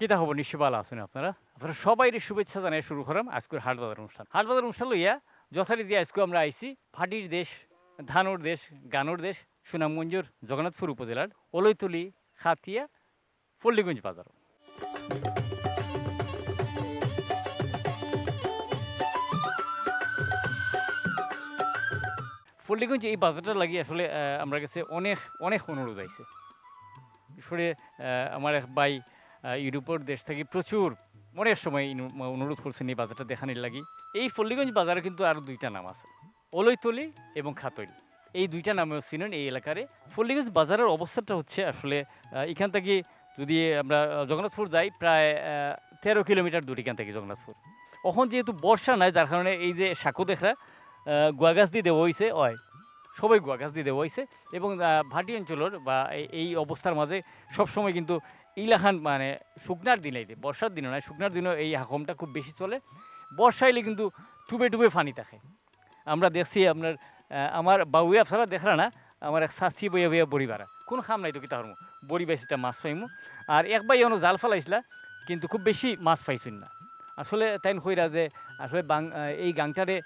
কিতা খবর নিশ্চয় ভালো আছেন আপনারা। আপনারা সবাই শুভেচ্ছা জানাই শুরু করাম আজকের হাট বাজার অনুষ্ঠান। হাট বাজার অনুষ্ঠান লইয়া যথারীতি আজকে আমরা আইছি ফাটির দেশ ধানোর দেশ গানোর দেশ সুনামগঞ্জের জগন্নাথপুর উপজেলার অলৈতলি খাতিয়া পল্লীগঞ্জ বাজার। পল্লীগঞ্জ এই বাজারটা লাগিয়ে আসলে আমরা কাছে অনেক অনেক অনুরোধ আইছে। আসলে আমার এক আহ, ইউরোপের দেশ থেকে প্রচুর অনেক সময় অনুরোধ করছেন এই বাজারটা দেখানোর লাগি। এই পল্লীগঞ্জ বাজারে কিন্তু আরও দুইটা নাম আছে, অলৈতলি এবং খাতইল এই দুইটা নামেও চিনেন এই এলাকারে। পল্লীগঞ্জ বাজারের অবস্থাটা হচ্ছে আসলে এখান থেকে যদি আমরা জগন্নাথপুর যাই, প্রায় তেরো কিলোমিটার দূর এখান থেকে জগন্নাথপুর। এখন যেহেতু বর্ষা নাই, যার কারণে এই যে সাঁকো দেখরা গুয়া গাছ দিয়ে দেওয়া হয়েছে হয় সবাই গুয়া গাছ দিয়ে দেওয়া হয়েছে এবং ভাটি অঞ্চলের বা এই অবস্থার মাঝে সবসময় কিন্তু ইলাখান মানে শুকনার দিনে বর্ষার দিনে নয়, শুকনার দিনেও এই হাকমটা খুব বেশি চলে। বর্ষা এলে কিন্তু টুবে টুবে পানি থাকে। আমরা দেখছি আপনার আমার বাউয়ে আপনারা দেখরা না, আমার এক সাসি বইয়া বইয়া বড়ি বাড়া। কোনো খাম নাই তো কি তাহর বড়ি বাইছিটা মাছ পাইমু। আর এক বাই এনো জাল ফেলাইছিলা, কিন্তু খুব বেশি মাছ পাইছেন না। আসলে তাই কইরা যে, আসলে বাং এই গাংটারে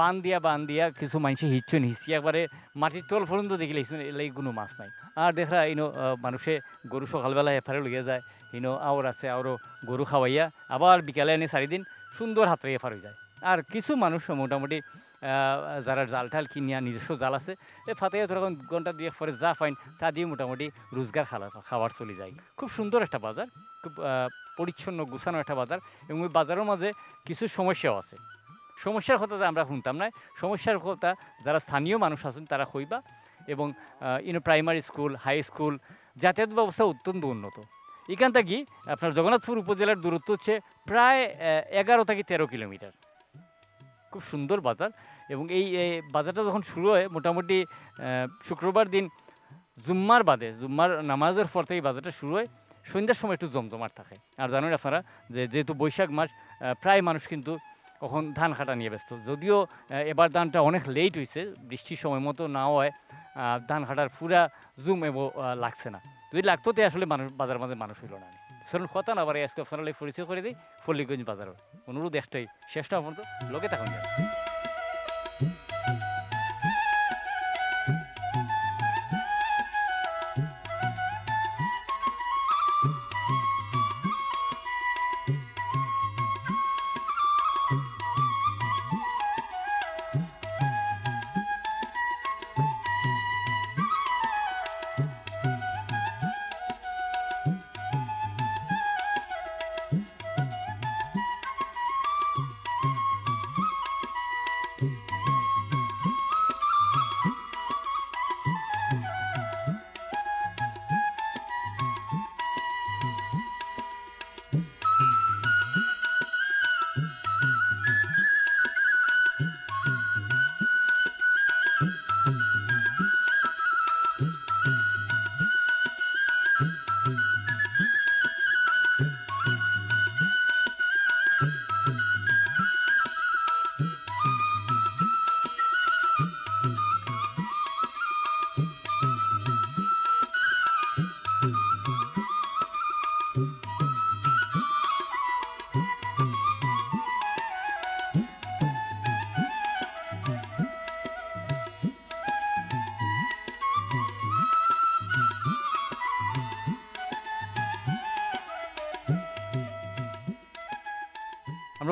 বান দিয়া বান দিয়া কিছু মানুষে হিচ্ছুন হিসি একবারে মাটির তল পর্যন্ত দেখিলে এলাই কোনো মাছ নাই। আর দেখা ইনো মানুষে গরু সকালবেলা এফারে লইয়া যায়। ইনো আওর আছে আরও গরু খাওয়াইয়া আবার বিকালে এনে চারিদিন সুন্দর হাতরে এফার হয়ে যায়। আর কিছু মানুষ মোটামুটি যারা জাল টাল কিনিয়া নিজস্ব জাল আছে এ ফাতে তখন ঘণ্টা দিয়ে পরে যা পাইন, তা দিয়ে মোটামুটি রোজগার খালা খাবার চলে যায়। খুব সুন্দর একটা বাজার খুব পরিচ্ছন্ন গুছানো একটা বাজার এবং ওই বাজারের মাঝে কিছু সমস্যাও আছে। সমস্যার কথা আমরা শুনতাম না। সমস্যার কথা যারা স্থানীয় মানুষ আছেন তারা কইবা এবং ইনো প্রাইমারি স্কুল হাই স্কুল যাতায়াত ব্যবস্থা অত্যন্ত উন্নত। এখান থেকে আপনার জগন্নাথপুর উপজেলার দূরত্ব হচ্ছে প্রায় এগারো থেকে তেরো কিলোমিটার। খুব সুন্দর বাজার এবং এই এই বাজারটা যখন শুরু হয় মোটামুটি শুক্রবার দিন জুম্মার বাদে, জুম্মার নামাজের পর থেকে বাজারটা শুরু হয়, সন্ধ্যার সময় একটু জমজমাট থাকে। আর জানেন আপনারা যে যেহেতু বৈশাখ মাস প্রায় মানুষ কিন্তু কখন ধান কাটা নিয়ে ব্যস্ত। যদিও এবার ধানটা অনেক লেট হয়েছে বৃষ্টির সময় মতো না হয় ধান কাটার পুরা জুম এবং লাগছে না। যদি লাগতো তে আসলে মানুষ বাজার মাঝে মানুষ হইল না সেরকম কথা না আবার আজকে আপনারা পরিচয় করে দিই ফল্লিগঞ্জ বাজার। অনুরোধ একটাই শেষটা পর্যন্ত, লোকে তখন যাবে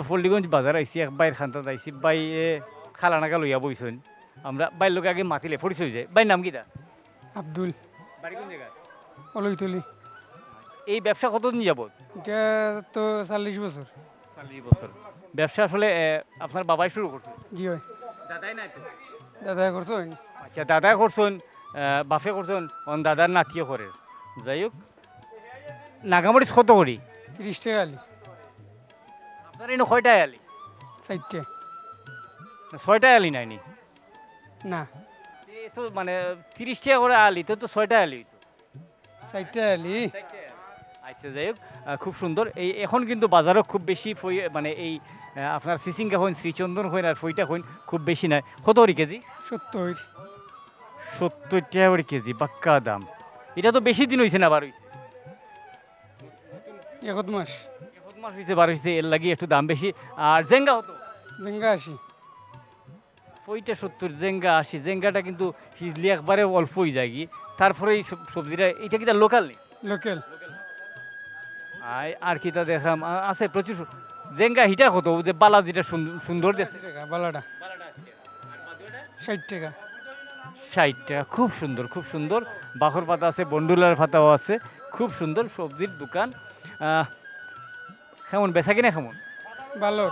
আমরা পল্লীগঞ্জ বাজার আইসি এক বাইর খান্তাত আইসি বাই এ খালা নাগা লইয়া বইছেন। আমরা বাইর লোক আগে মাতিলে পরিচয় যায়। বাইর নাম কিটা আব্দুল। বাড়ি কোন জায়গা অলৈতলি এই ব্যবসা কতদিন যাবত এটা তো চল্লিশ বছর। চল্লিশ বছর। ব্যবসা আসলে আপনার বাবাই শুরু করছেন জি হয়। দাদাই নাই তো? দাদা করছ। আচ্ছা দাদা করছেন বাপে করছেন অন দাদার নাতিও করে। যাই হোক নাগামরিচ কত করি? তিরিশ টাকা আপনার এনে কয়টায় আলি। চারটে না, ছয়টায় আলি নাইনি না। এ তো মানে তিরিশ টাকা করে আলি তো তো ছয়টায় আলি। চারটে আলি। আচ্ছা যাই হোক খুব সুন্দর। এই এখন কিন্তু বাজারও খুব বেশি মানে এই আপনার সিসিঙ্গা হইন শ্রীচন্দন হইন আর ফইটা হইন খুব বেশি নাই। কত করে কেজি? সত্তর। সত্তর টাকা করে কেজি বাক্কা দাম। এটা তো বেশি দিন হয়েছে না আবার একত মাস। এখন হয়েছে বার হয়েছে এর লাগি একটু দাম বেশি। আর জেঙ্গা হতো জেঙ্গা আশি। ওইটা সত্তর জেঙ্গা আশি। জেঙ্গাটা কিন্তু হিজলি একবারে অল্প হয়ে যায় কি তারপরে এই সবজিটা এটা কি তার লোকাল নেই লোকেল আর আর কি তা দেখলাম আছে প্রচুর। জেঙ্গা হিটা কত? যে বালা যেটা সুন্দর- বালাটা। ষাট টাকা। ষাট টাকা খুব সুন্দর খুব সুন্দর। বাখর পাতা আছে বন্ডুলার পাতাও আছে খুব সুন্দর সবজির দোকান। কেমন বেচা কিনা কেমন ভালো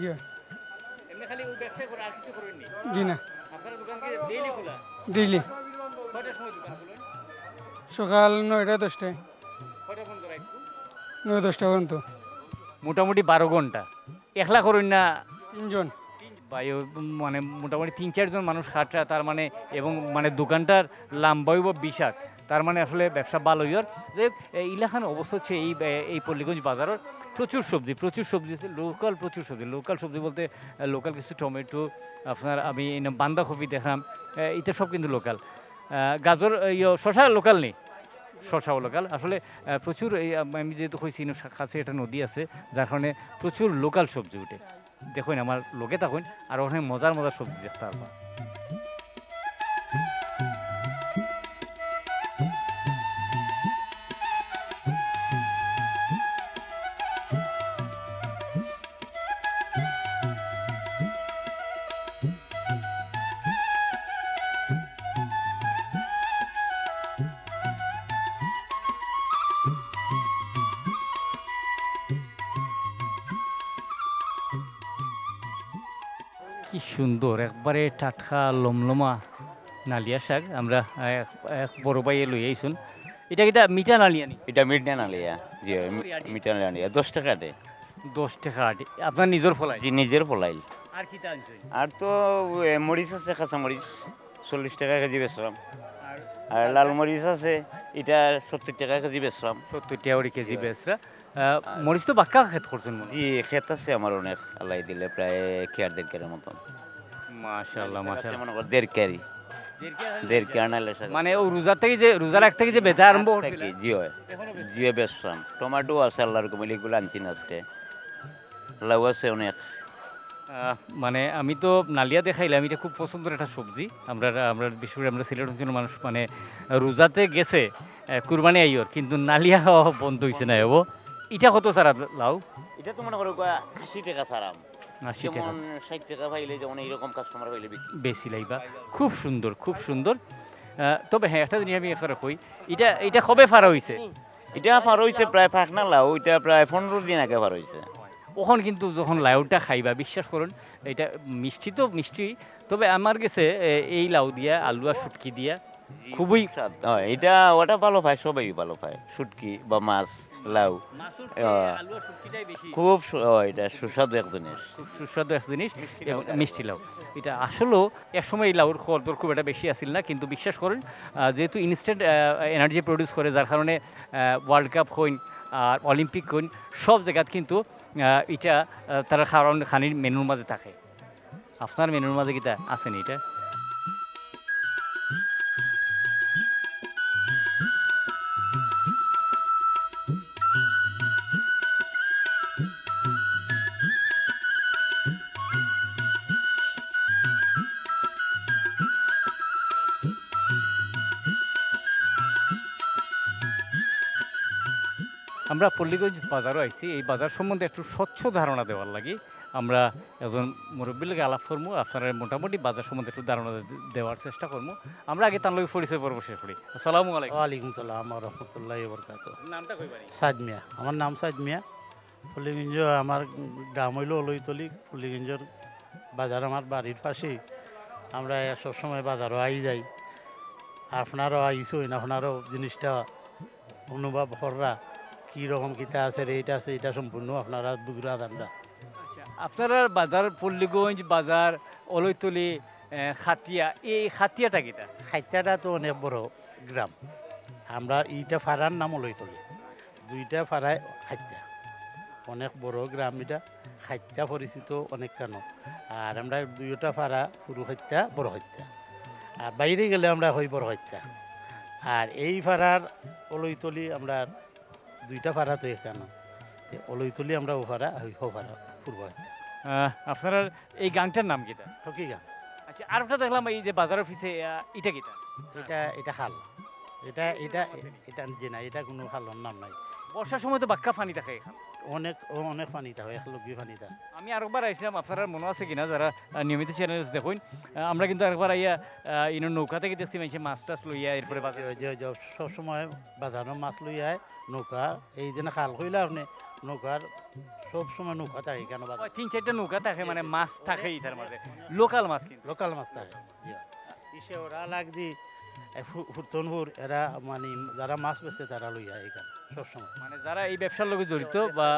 জি। এমনি খালি ব্যবসা করে আর কিছু করেননি? জি না। আপনার দোকান কি ডেইলি খোলা? ডেইলি। কয়টার সময় দোকান খুলেন? সকাল নয়টা দশটায়। কয়টা বন্ধ রাখব নয় দশটা পর্যন্ত। মোটামুটি বারো ঘণ্টা। একলা করুন না? তিনজন। বা এ মানে মোটামুটি তিন চারজন মানুষ খাটরা তার মানে এবং মানে দোকানটার লাম্বাই বা বিশাক তার মানে আসলে ব্যবসা ভালো ওর যে ইলাখান অবস্থা হচ্ছে এই এই পল্লীগঞ্জ বাজারের প্রচুর সবজি প্রচুর সবজি লোকাল প্রচুর সবজি লোকাল সবজি বলতে লোকাল কিছু টমেটো আপনার আমি বান্ধাকপি দেখলাম এটা সব কিন্তু লোকাল গাজর ইয়ে শশা লোকাল নেই। শশাও লোকাল আসলে প্রচুর আমি যেহেতু কইছি কাছে একটা নদী আছে, যার কারণে প্রচুর লোকাল সবজি উঠে। দেখুন, আমার লোকে থাকুন আর ওখানে মজার মজার সবজি দেখতে পারবা একবারে টাটকা লমলমা নালিয়া শাক। আমরা এক বড় বাইয়ে লই আইসুন এটা কিটা মিঠা নালিয়া নি এটা মিট না লিয়া জি মিট না লিয়া দশ টাকা দে। দশ টাকা আপনার নিজের ফলাই জি নিজের ফলাইল। আর কি আনছেন আর তো মরিচ আছে কাঁচা মরিচ চল্লিশ টাকা কেজি বেচলাম। আর লাল মরিচ আছে এটা সত্তর টাকা কেজি বেচলাম। সত্তর টাকা কেজি বেচরা মরিচ তো বাক্কা খেত করছেন জি ক্ষেত আছে আমার অনেক। আল্লাহ দিলে প্রায় কেয়ার দেড় মতন। মাশাআল্লাহ মাশাআল্লাহ। মনে কর। দেড় কেয়ারি দেড় কেয়ার নাইলে মানে ও রোজার থেকে যে রোজার এক থেকে যে বেচা আরম্ভ করছিল থাকি জি হয় জিও বেচলাম টমাটো আছে আল্লাহর কমিলি এগুলো আনছি না আজকে। লাউ আছে অনেক। মানে আমি তো নালিয়া দেখাইলাম এটা খুব পছন্দের একটা সবজি। আমরা আমরা বিশেষ করে আমরা সিলেট অঞ্চলের মানুষ মানে রোজাতে গেছে কুরবানি আইয়র কিন্তু নালিয়া বন্ধ হয়েছে না এবো। এটা কত সারা লাউ? এটা তো মনে করো আশি টাকা আশি টাকা ষাট টাকা পাইলে যেমন এইরকম কাস্টমার পাইলে বেশি লাইবা। খুব সুন্দর খুব সুন্দর। তবে হ্যাঁ একটা জিনিস আমি একটা কই। এটা এটা কবে ফারা হয়েছে এটা পার হয়েছে প্রায় পাকনা লাউ এটা প্রায় পনেরো দিন আগে পার হয়েছে ওখন কিন্তু যখন লাউটা খাইবা বিশ্বাস করুন এটা মিষ্টি তো মিষ্টি তবে আমার কাছে এই লাউ দিয়া আলু আর শুটকি দিয়া খুবই এটা ওটা ভালো পায় সবাই ভালো পায় শুটকি বা মাছ। লাউ। খুব এটা সুস্বাদু এক জিনিস। খুব সুস্বাদু এক জিনিস মিষ্টি লাউ। এটা আসলেও একসময় এই লাউর খরদর খুব একটা বেশি আসিল না কিন্তু বিশ্বাস করেন যেহেতু ইনস্ট্যান্ট এনার্জি প্রডিউস করে যার কারণে ওয়ার্ল্ড কাপ হইন আর অলিম্পিক হইন সব জায়গাত কিন্তু এটা তারা খাওয়ার খানির মেনুর মাঝে থাকে। আপনার মেনুর মাঝে কিটা আছেনি এটা? আমরা পল্লীগঞ্জ বাজারও আইছি। এই বাজার সম্বন্ধে একটু স্বচ্ছ ধারণা দেওয়ার লাগে। আমরা একজন মুরব্বীর লাগে আলাপ করব আপনারা মোটামুটি বাজার সম্বন্ধে একটু ধারণা দেওয়ার চেষ্টা করব আমরা আগে তার লগে পরিচয় পর্ব শেষ করি। আসসালামু আলাইকুম। ওয়ালাইকুম সালাম রহমতুল্লাহ বরকাত নামটা কইবানি সাদ মিয়া। আমার নাম সাদ মিয়া। ফুলিগঞ্জ আমার গ্রাম হইল অলৈতলি ফুলিগঞ্জর বাজার আমার বাড়ির পাশেই। আমরা সবসময় বাজারও আই যাই। আপনারও আইসইন আপনারও জিনিসটা অনুভব কররা কী রকম কিতা আছে রেট আছে এটা সম্পূর্ণ আপনারা বুঝরা আমরা। আপনারা বাজার পল্লীগঞ্জ বাজার অলৈতলি খাতিয়া এই খাতিয়াটা কিটা খাইতাটা তো অনেক বড় গ্রাম। আমরা এইটা ফাড়ার নাম অলৈতলি। দুইটা ফাড়ায় খাইতা অনেক বড় গ্রাম এটা। খাইতা পরিচিত অনেক কেন? আর আমরা দুইটা ফাড়া সরু হত্যা বড় হত্যা আর বাইরে গেলে আমরা হই বড় হত্যা আর এই ফাড়ার অলৈতলি আমরা দুইটা ভাড়া তো এখানে। অলইতলি আমরা ওভারা পূর্ব আপনার এই গাংটার নাম কিটা? ঠকি গান আচ্ছা আর একটা দেখলাম এই যে বাজার অফিসে এটা কিটা? এটা এটা খাল এটা এটা এটা যে না এটা কোনো খালর নাম নাই। বর্ষার সময় তো বাক্কা পানি থাকে এখানে। অনেক অনেক পানি থাকে এক লগি পানি থাকে। আমি আরেকবার আইছিলাম আপনারা মনে আছে কিনা যারা নিয়মিত চ্যানেল দেখুন। আমরা কিন্তু আরেকবার আইয়া ইনো নৌকা থেকে দেখছি মানুষে মাছ টাছ লইয়া এরপরে যে- যে যে সবসময় বাজারের মাছ লই আয় নৌকা। এই দিনে খাল কইলে আপনি নৌকার সব সময় নৌকা থাকে কেন তিন চারটা নৌকা থাকে মানে মাছ থাকেই তার মাঝে লোকাল মাছ কিন্তু। লোকাল মাছ থাকে ইসে ওরা লাগ দি ফুরতনপুর এরা মানে যারা মাছ বেছে তারা লই আয় এখানে সবসময়। মানে যারা এই ব্যবসার লগে জড়িত বা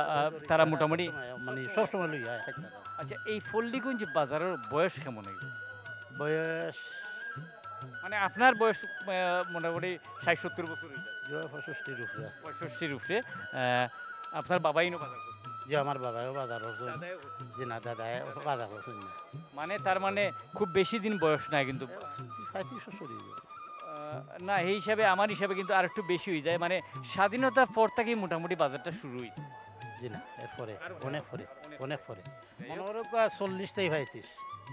তারা মোটামুটি মানে সবসময় লই আয় আচ্ছা এই পল্লীগঞ্জ বাজারের বয়স কেমন বয়স মানে আপনার বয়স মোটামুটি ষাট সত্তর বছর উপরে আছে। উপরে আপনার বাবাই বাজার যে আমার বাবাও বাজার করছেন যে না দাদায় বাজার করছেন মানে তার মানে খুব বেশি দিন বয়স নাই কিন্তু। না এই হিসাবে আমার হিসাবে কিন্তু আর একটু বেশি হয়ে যায়। মানে স্বাধীনতার পর থেকেই মোটামুটি বাজারটা শুরু হয়েছে জি না এরপরে অনেক পরে? অনেক অনেক পরে। মনে করো চল্লিশটাই পঁয়ত্রিশ।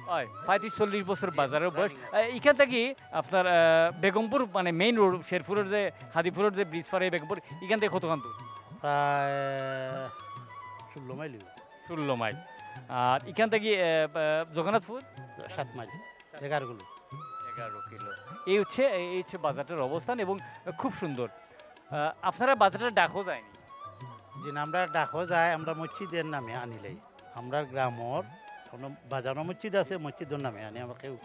হয় পঁয়ত্রিশ চল্লিশ বছর বাজারের বয়স। এখান থেকে আপনার আহ, বেগমপুর মানে মেইন রোড শেরপুরের যে হাদিপুরের যে ব্রিজ পারে বেগমপুর এখান থেকে কতখান দূর? প্রায় ষোলো মাইল। ষোলো মাইল। আর এখান থেকে জগন্নাথপুর? সাত মাইল এগারো কিলো। এগারো কিলো। এই হচ্ছে এই হচ্ছে বাজারটার অবস্থান এবং খুব সুন্দর। আপনারা বাজারটা ডাকও যায়নি। যে আমরা ডাকো যায় আমরা মসজিদের নামে আনিলাই আমরা গ্রামর কোনো বাজারও মসজিদ আছে মসজিদের নামে আনি। আমরা কেউ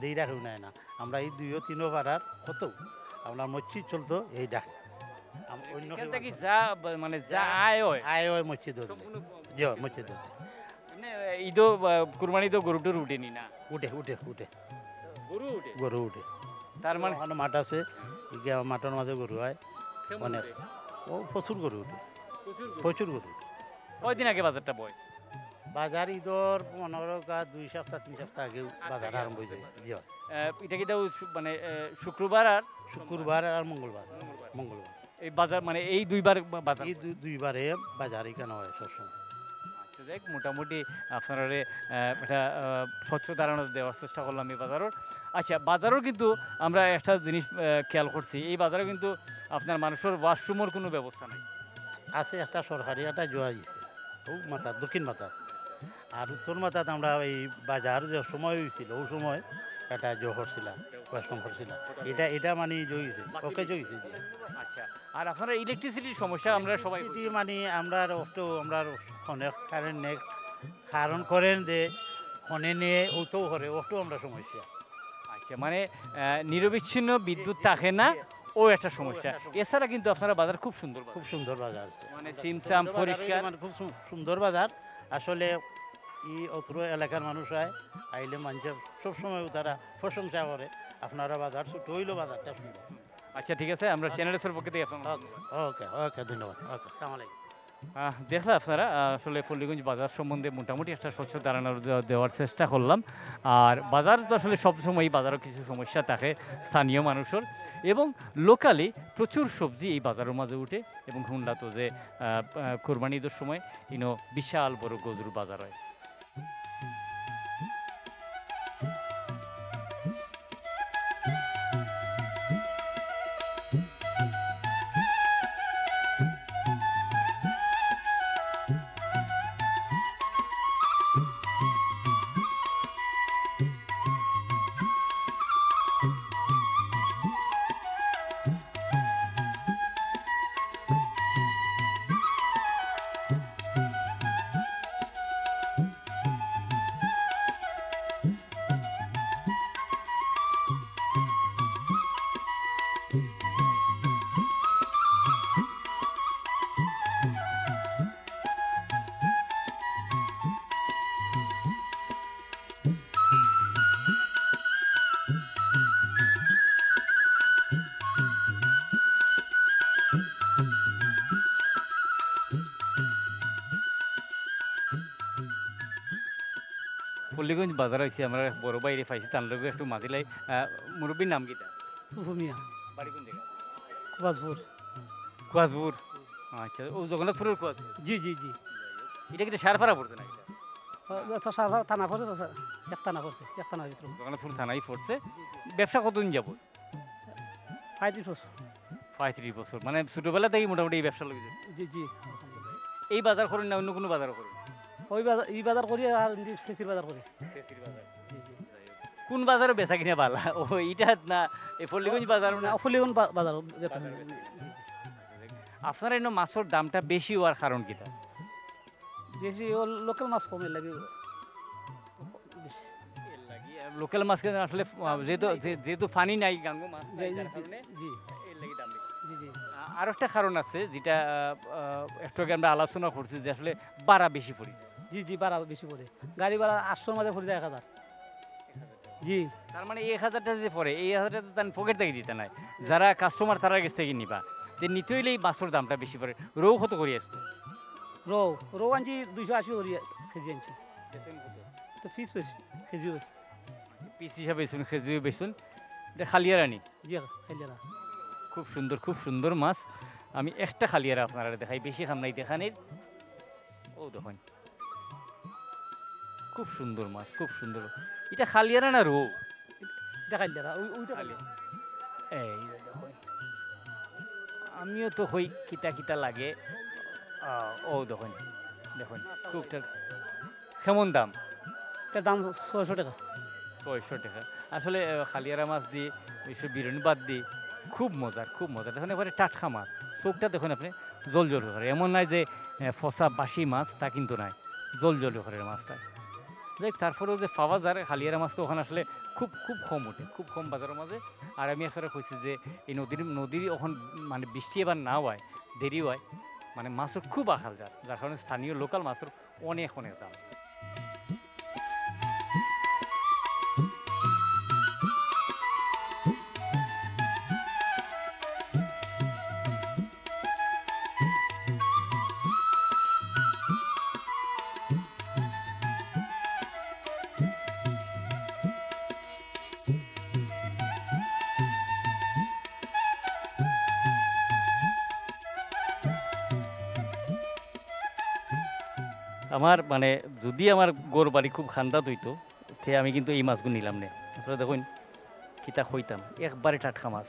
দেই রাখেও নাই না। আমরা এই দুইও তিনও পাড়ার কত আপনার মসজিদ চলতো এই ডাক। অন্য এখান যা মানে যা আয় হয়? আয় ওই মসজিদ সম্পূর্ণ জি মসজিদ মানে ঈদও কুরবানি তো গরু টরু উঠেনি না? উঠে উঠে উঠে। গরু উঠে? গরু উঠে। তার মানে? ওখানে মাঠ আছে। মাঠের মাঝে গরু হয়। অনেক। ও প্রচুর গরু উঠে। প্রচুর গরু। উঠে। কয়দিন আগে বাজারটা বয়? বাজার ঈদর পনেরো গা দুই সপ্তাহ তিন সপ্তাহ আগেও বাজার আরম্ভ হয়ে। যায়। এটা কি তাও মানে শুক্রবার আর শুক্রবার আর মঙ্গলবার। মঙ্গলবার। এই বাজার মানে এই দুইবার বাজার দুইবারে বাজার এখানে হয় সবসময়। যাই মোটামুটি আপনারা এটা স্বচ্ছ ধারণা দেওয়ার চেষ্টা করলাম এই বাজারের। আচ্ছা বাজারও কিন্তু আমরা একটা জিনিস খেয়াল করছি, এই বাজারে কিন্তু আপনার মানুষের ওয়াশরুমের কোনো ব্যবস্থা নেই। আছে একটা সরকারি, একটা জোয়া দিছে মাথা, দক্ষিণ মাথা। আর উত্তর মাথাত আমরা এই বাজার যে সময় হয়েছিল, ওই সময় একটা জো ওয়েস্টম করছিলাম। এটা এটা মানে জয়িছে ওকে জয়িছে আচ্ছা আর আপনারা ইলেকট্রিসিটির সমস্যা আমরা সবাই। মানে আমরা অটো আমরা অনেক কারেন্ট নেই। কারণ করেন যে ফোনে নিয়ে ওটো করে ওটো আমরা সমস্যা। আচ্ছা মানে নিরবিচ্ছিন্ন বিদ্যুৎ থাকে না ও একটা সমস্যা। এছাড়া কিন্তু আপনারা বাজার খুব সুন্দর খুব সুন্দর বাজার আছে। মানে সিমসাম পরিষ্কার। মানে খুব সুন্দর বাজার। আসলে ই অত্র এলাকার মানুষ হয় আইলে মানুষের সবসময় তারা প্রশংসা করে। আপনারা বাজার ছোট হইলেও বাজারটা সুন্দর আচ্ছা ঠিক আছে আমরা চ্যানেলের পক্ষ থেকে ওকে ওকে ধন্যবাদ ওকে সালাম আলাইকুম। দেখলাম আপনারা আসলে পল্লীগঞ্জ বাজার সম্বন্ধে মোটামুটি একটা স্বচ্ছ ধারণা দেওয়ার চেষ্টা করলাম। আর বাজার তো আসলে সবসময় বাজারও কিছু সমস্যা থাকে স্থানীয় মানুষের। এবং লোকালি প্রচুর সবজি এই বাজারের মাঝে উঠে। এবং হুন্ডা তো যে আহ, আহ, কোরবানি ঈদের সময় ইনো বিশাল বড় গজুর বাজার হয়। পল্লীগঞ্জ বাজার হয়েছে আমরা বড় বাইরে পাইছি তার লগে একটু মাতিলাই মুরব্বীর নাম কিটা সুফমিয়া বাড়ি কোন জায়গা আচ্ছা ও জগন্নাথপুরের কুয়া জি জি জি। এটা কিন্তু সারফারা পড়ছে না এটা? থানা পড়ছে। এক থানা পড়ছে এক ভিতরে। জগন্নাথপুর থানায় পড়ছে। ব্যবসা কতদিন যাব পঁয়ত্রিশ বছর। পঁয়ত্রিশ বছর। মানে ছোটবেলা থেকেই মোটামুটি এই ব্যবসা লেগে যায় জি জি। এই বাজার করেন না অন্য কোনো বাজারও করেন? ওই বাজার এই বাজার করি আর ফেসির বাজার করি। কোন বাজারে বেচা কিনে বালা ও এইটা না এই পল্লীগঞ্জ বাজার না? ফুলিগন বাজার। আপনার এনে মাছের দামটা বেশি হওয়ার কারণ কিটা বেশি ও লোকাল মাছ কমে লাগে। লোকাল মাছ কিন্তু আসলে যেহেতু যেহেতু ফানি নাই গাঙ্গো মাছ জি, আরও একটা কারণ আছে যেটা একটু আগে আমরা আলোচনা করছি যে আসলে বাড়া বেশি পড়ি। জি জি ভাড়া বেশি পড়ে। গাড়ি ভাড়া আটশোর মাঝে পড়ে যায় এক হাজার। জি। তার মানে এক হাজারটা যে পড়ে এই হাজারটা তো তার পকেট থেকে দিতে নাই। যারা কাস্টমার তারা গেছে থেকে নিবা। যে নিতে হইলে এই মাছের দামটা বেশি পড়ে। রৌ কত করি আসবে রৌ রৌ আনছি দুইশো আশি করি কেজি আনছি। তো ফিস বেশি কেজি পিস হিসাবে বেচুন খেজুর বেচুন। এটা খালিয়ার আনি জি না খুব সুন্দর খুব সুন্দর মাছ। আমি একটা খালিয়ারা আপনারা দেখাই বেশি খাম নাই দেখানের। ও দেখুন। খুব সুন্দর মাছ খুব সুন্দর। এটা খালিয়ারা না রৌ? এটা ওইটা এই আমিও তো হই কিতা কিতা লাগে। ও দেখুন দেখুন খুবটা কেমন দাম? এটার দাম ছয়শো টাকা। ছয়শো টাকা। আসলে খালিয়ারা মাছ দিয়ে এইসব বিরিয়ানি বাদ দিয়ে খুব মজার খুব মজার। দেখুন এবারে টাটকা মাছ। চোখটা দেখুন আপনি জল জল করে এমন নয় যে ফসা বাসি মাছ তা কিন্তু নয় জল জল করে মাছটা। দেখ, তারপরেও যে পাওয়া যায়, হালিয়ারা মাছ তো ওখানে আসলে খুব খুব কম ওঠে, খুব কম বাজারের মাঝে। আর আমি আসলে কইছি যে, এই নদীর নদীর ওখান মানে বৃষ্টি এবার না হয়, দেরি হয় মানে মাছের খুব আখাল যায় যার কারণে স্থানীয় লোকাল মাছের অনেক অনেক দাম। আমার মানে যদি আমার গোর বাড়ি খুব খান্দা হইতো তে আমি কিন্তু এই মাছগুলো নিলাম না। আপনারা দেখুন কিতা খইতাম। একবারে টাটকা মাছ।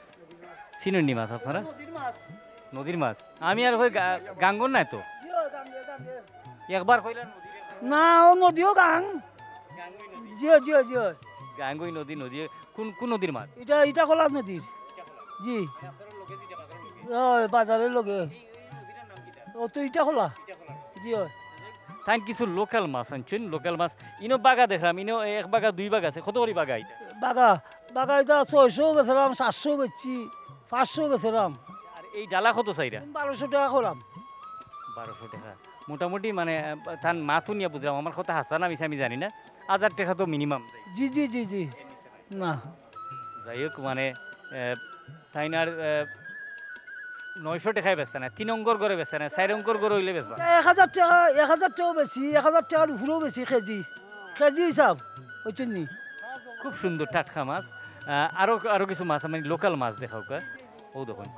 চিনুননি মাছ আপনারা? নদীর মাছ। আমি আর হই গাঙ্গন নাই তো? একবার কইলাম না ও নদীও গাং। জিও জিও জিও। গাঙ্গই নদী নদী। কোন কোন নদীর মাছ? এটা এটা কলা নদীর জি। বাজারের লগে। ও তো ইটা খোলা জিও। তাই কিছু লোকাল মাছ আনছেন লোকাল মাছ ইনো বাগা দেখলাম ইনো এক বাগা দুই বাগা আছে কত করে বাগা এটা বাগা বাগা এটা ছয়শো বেছিলাম সাতশো বেচছি পাঁচশো বেছিলাম আর এই ডালা কত চাইরা বারোশো টাকা করলাম বারোশো টাকা মোটামুটি মানে তার মাথু নিয়ে বুঝলাম আমার কথা হাসা না আমি জানি না হাজার টাকা তো মিনিমাম জি জি জি জি না যাই হোক মানে আহ, তাই না আর আহ, নয়শো টাকায় বেচতে না তিন অঙ্কর করে বেচতে না চার অঙ্কর করে হইলে বেচবা। এক হাজার টাকা এক হাজার টাকাও বেশি এক হাজার টাকার উপরেও বেশি কেজি। কেজি হিসাব ওইটা নি খুব সুন্দর টাটকা মাছ। আরও আরও কিছু মাছ আমি লোকাল মাছ দেখাও কা ও দেখুন।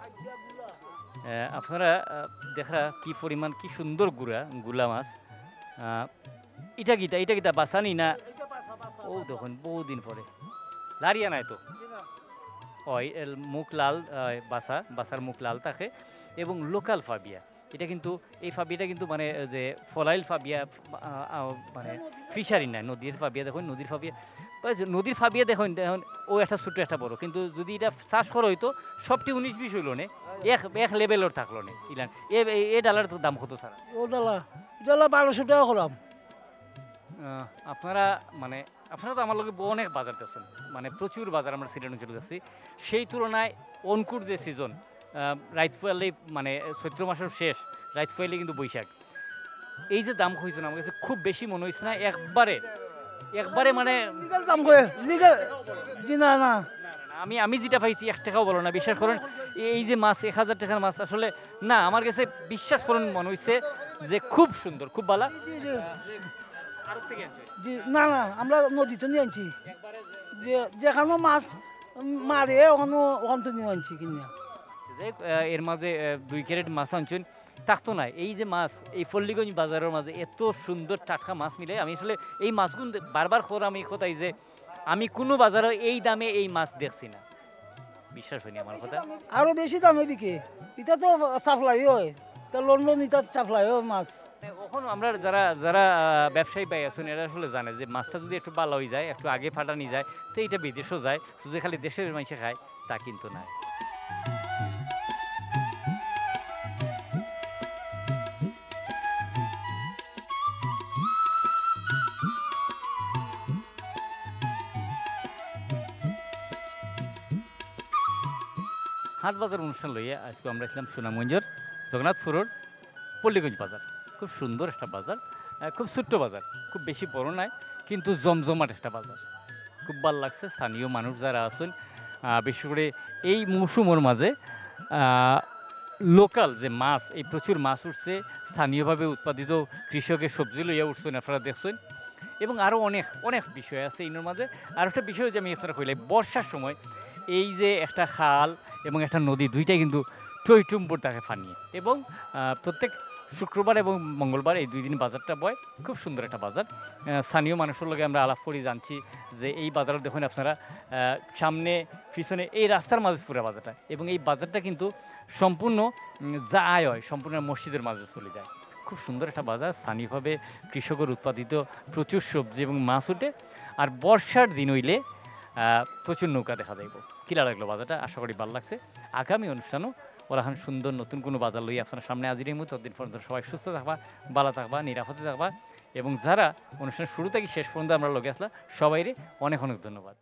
আপনারা দেখা কি পরিমাণ কি সুন্দর গুড়া গুলা মাছ। ইটা গীতা ইটা গীতা বাসানি না? ও দেখুন বহুদিন পরে। লারিয়া নাই তো? হয় এল- মুখ লাল বাসা বাসার মুখ লাল থাকে এবং লোকাল ফাবিয়া। এটা কিন্তু এই ফাবিয়াটা কিন্তু মানে যে ফলাইল ফাবিয়া মানে ফিশারি নাই নদীর ফাবিয়া দেখুন নদীর ফাবিয়া। নদীর ফাবিয়া দেখুন দেখুন ও একটা ছোট একটা বড় কিন্তু যদি এটা চাষ করা হইতো সবটি উনিশ বিশ হইল নে এক এক লেভেলের থাকল নে ইলান। এ এ- ডালার তো দাম কত ছাড়া ও ডালা ডালা বারোশো টাকা করলাম আহ, আপনারা মানে আপনারা তো আমার লগে অনেক বাজার যাচ্ছেন। মানে প্রচুর বাজার আমরা সিলেট অঞ্চলে যাচ্ছি। সেই তুলনায় অঙ্কুর যে সিজন রাইত ফুয়ালেই মানে চৈত্র মাসের শেষ রাইত ফুয়ালে কিন্তু বৈশাখ। এই যে দাম না আমার কাছে খুব বেশি মনে হয়েছে না একবারে একবারে মানে দাম জি না না। আমি আমি যেটা পাইছি এক টাকাও বলো না বিশ্বাস করুন এই যে মাছ এক হাজার টাকার মাছ আসলে না আমার কাছে বিশ্বাস করুন মনে হয়েছে যে খুব সুন্দর খুব ভালো। জি না না আমরা নদীতে নিয়ে আনছি। যেখানে মাছ মারে ওখানে ওখান থেকে নিয়ে আনছি কিনিয়া। এর মাঝে দুই ক্যারেট মাছ আনছেন থাকতো না এই যে মাছ এই পল্লীগঞ্জ বাজারের মাঝে এত সুন্দর টাটকা মাছ মিলে আমি আসলে এই মাছগুলো দে- বারবার খোর আমি কোথায় যে আমি কোনো বাজারে এই দামে এই মাছ দেখছি না। বিশ্বাস হয়নি আমার কথা? আরও বেশি দামে বিকে। এটা তো সাপ্লাই হয়। তা লন্ডন এটা সাপ্লাই হয় মাছ। এখন আমরা যারা যারা ব্যবসায়ী পাই আছেন, এরা আসলে জানে যে মাছটা যদি একটু ভালো হয়ে যায়, একটু আগে ফাটানি যায়, তো এটা বিদেশও যায়, শুধু খালি দেশের মানুষে খায়, তা কিন্তু না। হাট বাজার অনুষ্ঠান লইয়া আজকে আমরা ছিলাম সুনামগঞ্জের জগন্নাথপুরের পল্লীগঞ্জ বাজার। খুব সুন্দর একটা বাজার খুব ছোট্ট বাজার, খুব বেশি বড় নয় কিন্তু জমজমাট একটা বাজার। খুব ভালো লাগছে, স্থানীয় মানুষ যারা আছেন বিশেষ করে এই মৌসুমের মাঝে লোকাল যে মাছ, এই প্রচুর মাছ উঠছে, স্থানীয়ভাবে উৎপাদিত কৃষকের সবজি লইয়া উঠছেন আপনারা দেখছেন। এবং আরও অনেক অনেক বিষয় আছে এর মাঝে। আর একটা বিষয় যে আমি আপনারা কইলাই বর্ষার সময় এই যে একটা খাল এবং একটা নদী, দুইটাই কিন্তু টইটুম্বর তাকে ফানিয়ে। এবং প্রত্যেক শুক্রবার এবং মঙ্গলবার এই দুই দিন বাজারটা বয়। খুব সুন্দর একটা বাজার। স্থানীয় মানুষের লগে আমরা আলাপ করি, জানছি যে এই বাজার দেখুন আপনারা সামনে, পিছনে এই রাস্তার মাঝে পুরো বাজারটা এবং এই বাজারটা কিন্তু সম্পূর্ণ যা আয় হয়, সম্পূর্ণ মসজিদের মাঝে চলে যায়। খুব সুন্দর একটা বাজার, স্থানীয়ভাবে কৃষকের উৎপাদিত প্রচুর সবজি এবং মাছ ওঠে। আর বর্ষার দিন হইলে প্রচুর নৌকা দেখা যাইব। কিলা লাগল বাজারটা? আশা করি ভালো লাগছে। আগামী অনুষ্ঠানও ওরাখান সুন্দর নতুন কোনো বাজার লই আপনার সামনে আজির মুহূর্তে ততদিন পর্যন্ত সবাই সুস্থ থাকবা, ভালো থাকবা, নিরাপদে থাকবা। এবং যারা অনুষ্ঠানের শুরু থেকে শেষ পর্যন্ত আমরা লোকে আসলাম সবাইরে অনেক অনেক ধন্যবাদ।